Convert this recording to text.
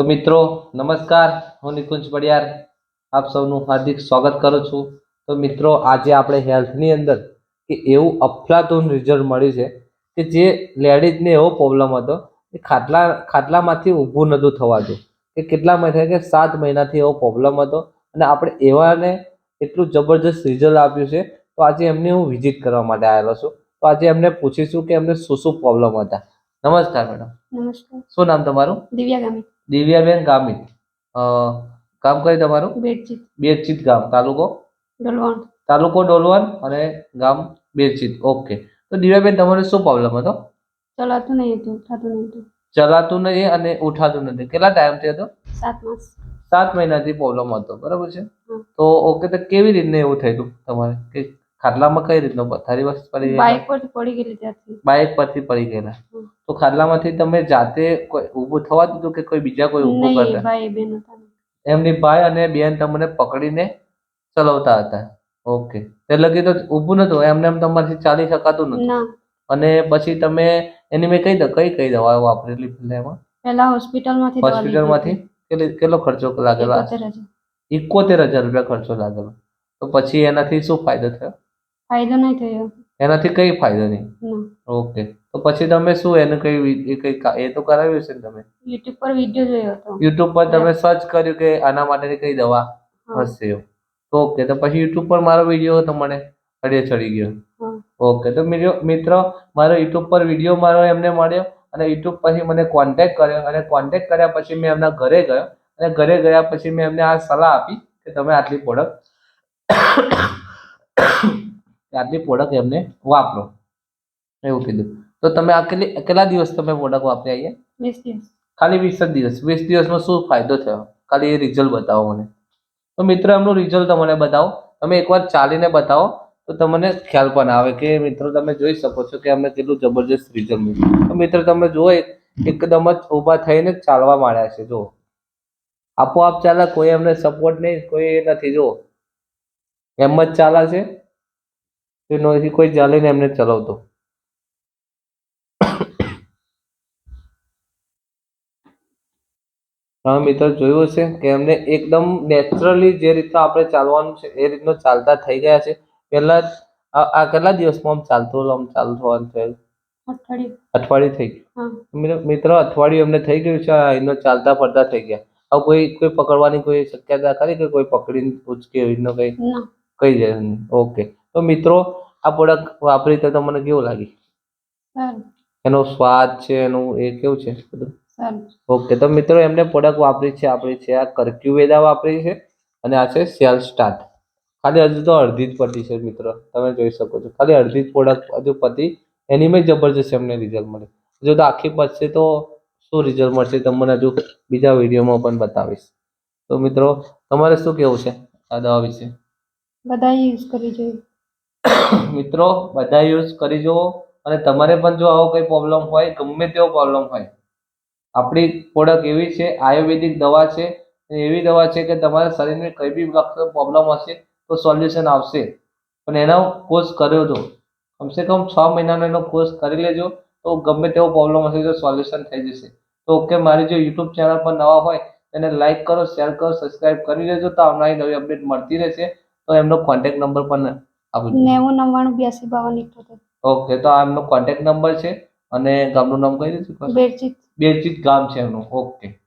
તો મિત્રો, નમસ્કાર. હું નિકુંજ પડિયાર આપ સૌનું હાર્દિક સ્વાગત કરું છું. તો મિત્રો, આજે આપણે હેલ્થની અંદર કે એવું અફલાતુન રિઝલ્ટ મળ્યું છે કે જે લેડીઝને એવો પ્રોબ્લેમ હતો કે ખાટલા, ખાટલામાંથી ઊભું નહોતું થવાતું. કે કેટલા મહિના કે સાત મહિનાથી એવો પ્રોબ્લેમ હતો અને આપણે એવાને એટલું જબરજસ્ત રિઝલ્ટ આપ્યું છે. તો આજે એમની હું વિઝિટ કરવા માટે આવેલો છું. તો આજે એમને પૂછીશું કે એમને શું શું પ્રોબ્લેમ હતા. નમસ્કાર મેડમ નમસ્કાર. શું નામ તમારું? દિવ્યા ગામી દિવ્યાબેન ગામિત. કામ ગામ કઈ તમારું? બેડચીત બેરચીત ગામ. તાલુકો? ડોલવણ. તાલુકો ડોલવણ અને ગામ બેરચીત ઓકે. તો દિવ્યાબેન તમારે શું પ્રોબ્લેમ હતો? ચલાતું નહીં હતું ઉઠાતું નહીં હતું. ચલાતું નહીં અને ઉઠાતું નથી. કેટલા ટાઈમથી હતો? સાત માસ. સાત મહિનાથી પ્રોબ્લેમ હતો. બરાબર છે? તો ઓકે તો કેવી રીતને એવું થયેલું તમારે? કે ખાટલામાં કઈ રીતનો પથારી વસ્ત પડી બાઇક પરથી પડી ગયેલી ત્યાંથી. બાઇક પરથી પડી ગયેલા. તો ખાટલામાંથી તમે જાતે કોઈ ઊભું થવા દીધું કે કોઈ બીજા કોઈ ઊભું કરતા? ભાઈ બેન એમની ભાઈ અને બેન તમને પકડીને ચલાવતા હતા. ઓકે. તે લગી તો ઊભું નતું એમને એમ તમારાથી ચાલી શકાતું નતું. અને પછી તમે એની મેં કઈ કઈ કઈ દવાઓ વાપરેલી પહેલા એમાં? પહેલા હોસ્પિટલમાંથી હોસ્પિટલમાંથી? કેટલી- કેટલો ખર્ચો લાગેલો? ઇકોતેર હજાર રૂપિયા ખર્ચો લાગેલો. તો પછી એનાથી શું ફાયદો થયો? ફાયદો નહીં થયો. એનાથી કઈ ફાયદો નહીં? ઓકે. તો પછી તમે શું એનું કઈ એ કઈ એ તો કરાવ્યું છે તમે? યુટ્યુબ પર વિડિયો જોયો હતો. યુટ્યુબ પર તમે સર્ચ કર્યું કે આના માટેની કઈ દવા હશે ઓકે તો પછી યુટ્યુબ પર મારો વીડિયો તમને અડે ચડી ગયો. ઓકે તો મિત્રો મિત્રો મારો યુટ્યુબ પર વીડિયો મારો એમને મળ્યો અને યુટ્યુબ પછી મને કોન્ટેક્ટ કર્યો અને કોન્ટેક્ટ કર્યા પછી મેં એમના ઘરે ગયો અને ઘરે ગયા પછી મેં એમને આ સલાહ આપી કે તમે આટલી પ્રોડક્ટ આટલી પ્રોડક્ટ એમને વાપરો. એવું કીધું. તો તમે આ કેટલી કેટલા દિવસ તમે પ્રોડક્ટ વાપરી આવીએ વીસ દિવસ. ખાલી વીસ જ દિવસ. વીસ દિવસમાં શું ફાયદો થયો? ખાલી એ રિઝલ્ટ બતાવો મને. તો મિત્ર એમનું રિઝલ્ટ તમને બતાવો. તમે એકવાર ચાલીને બતાવો. તો તમને ખ્યાલ પણ આવે કે મિત્રો તમે જોઈ શકો છો કે અમને કેટલું જબરજસ્ત રિઝલ્ટ મળ્યું. તો મિત્રો તમે જુઓ એકદમ જ ઊભા થઈને ચાલવા માંડ્યા છે. જુઓ. આપોઆપ ચાલે કોઈ એમને સપોર્ટ નહીં કોઈ એ નથી. જુઓ. એમ જ ચાલે છે. કે નથી કોઈ ચાલીને એમને ચલાવતો તમે મિત્રો જોયું છે કે એમને એકદમ નેચરલી જે રીતના આપણે ચાલવાનું છે એ રીતનું ચાલતા થઈ ગયા છે પહેલા આ કેટલા દિવસમાં આમ ચાલતું આમ ચાલુ થવાનું થયું અઠવાડિયું થઈ ગયું હા મિત્રો- અઠવાડિયું એમને થઈ ગયું છે એમનો ચાલતા ફરતા થઈ ગયા હવે કોઈ કોઈ પકડવાની કોઈ શક્યતા ખરી કે કોઈ પકડીને પૂછ કે રીતનું કઈ કઈ જાય ઓકે તો મિત્રો આ પ્રોડક્ટ વાપરી તો તમને કેવું લાગી? એનો સ્વાદ છે એનું એ કેવું છે? બધું? ઓકે તો મિત્રો એમને પ્રોડક્ટ વાપરી છે આપણી છે. આ કર્ક્યુવેદા વાપરી છે અને આ છે સેલ સ્ટાર્ટ ખાલી હજુ તો અડધી જ પતી છે મિત્રો. તમે જોઈ શકો છો. ખાલી અડધી જ પ્રોડક્ટ હજુ પતી. એની મેં જબરજસ્ત એમને રિઝલ્ટ મળે. જો તો આખી પતશે તો શું રિઝલ્ટ મળશે તમને હજુ બીજા વિડીયોમાં પણ બતાવીશ. તો મિત્રો તમારે શું કેવું છે આ દવા વિશે? બધા યુઝ કરવી જોઈએ. મિત્રો, બધા યુઝ કરી જુઓ. અને તમારે પણ જો આવો કંઈ પ્રોબ્લેમ હોય, ગમે તેવો પ્રોબ્લેમ હોય. આપણી પ્રોડક્ટ એવી છે, આયુર્વેદિક દવા છે. એવી દવા છે કે તમારા શરીરને કંઈ બી પ્રોબ્લેમ હશે તો સોલ્યુશન આવશે. પણ એનો કોર્સ કર્યો તો. કમસે કમ છ મહિનાનો એનો કોર્સ કરી લેજો. તો ગમે તેવો પ્રોબ્લેમ હશે તો સોલ્યુશન થઈ જશે. તો ઓકે મારી જો યુટ્યુબ ચેનલ પર નવા હોય એને લાઈક કરો શેર કરો સબસ્ક્રાઇબ કરી લેજો. તો આવનારી નવી અપડેટ મળતી રહેશે. તો એમનો કોન્ટેક્ટ નંબર પણ. નેવું નવ્વાણું બ્યાસી બાવન ઇઠોતેર ઓકે તો આ એમનો કોન્ટેક્ટ નંબર છે અને ગામનું નામ કહી દીધું બેરજીત. બેરજીત ગામ છે એમનું. ઓકે.